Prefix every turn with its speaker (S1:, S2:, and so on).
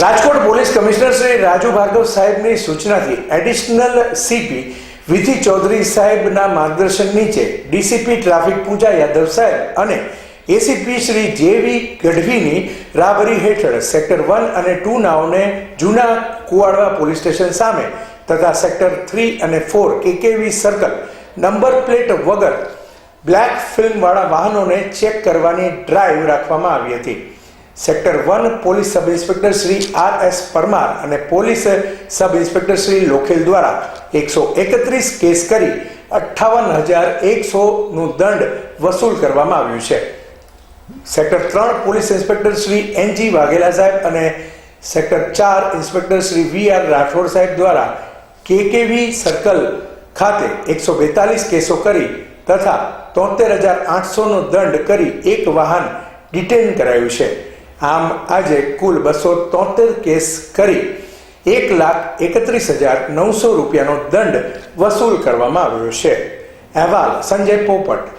S1: Rajkot police commissioner Shri Raju Bhargav સાહેબની સૂચનાથી additional CP વિધિ ચૌધરી સાહેબના માર્ગદર્શન નીચે ડીસીપી ટ્રાફિક પૂજા યાદવ સાહેબ અને એસીપી શ્રી જેવી ગઢવીની રાબરી હેઠળ સેક્ટર વન અને ટુ નાઓને જૂના કુવાડવા પોલીસ સ્ટેશન સામે તથા સેક્ટર થ્રી અને four KKV circle number plate વગર બ્લેક ફિલ્મવાળા વાહનોને ચેક કરવાની ડ્રાઈવ રાખવામાં આવી હતી. Sector one police sub inspector Shri R S Parmar અને police sub inspector Shri Lokhel દ્વારા એકસો એકત્રીસ કેસ કરી અઠ્ઠાવન હજાર એકસોનું દંડ વસૂલ કરવામાં આવ્યું છે. સેક્ટર ત્રણ police inspector Shri N G Vaghela સાહેબ અને સેક્ટર ચાર inspector Shri V R Rathod સાહેબ દ્વારા કેકેવી સર્કલ ખાતે એકસો બેતાલીસ કેસો કરી તથા તોતેર હજાર આઠસોનો દંડ કરી એક વાહન ડિટેન કરાયું છે. આમ આજે કુલ બસો તોતેર કેસ કરી એક લાખ એકત્રીસ હજાર નવસો રૂપિયાનો દંડ વસૂલ કરવામાં આવ્યો છે. અહેવાલ સંજય પોપટ.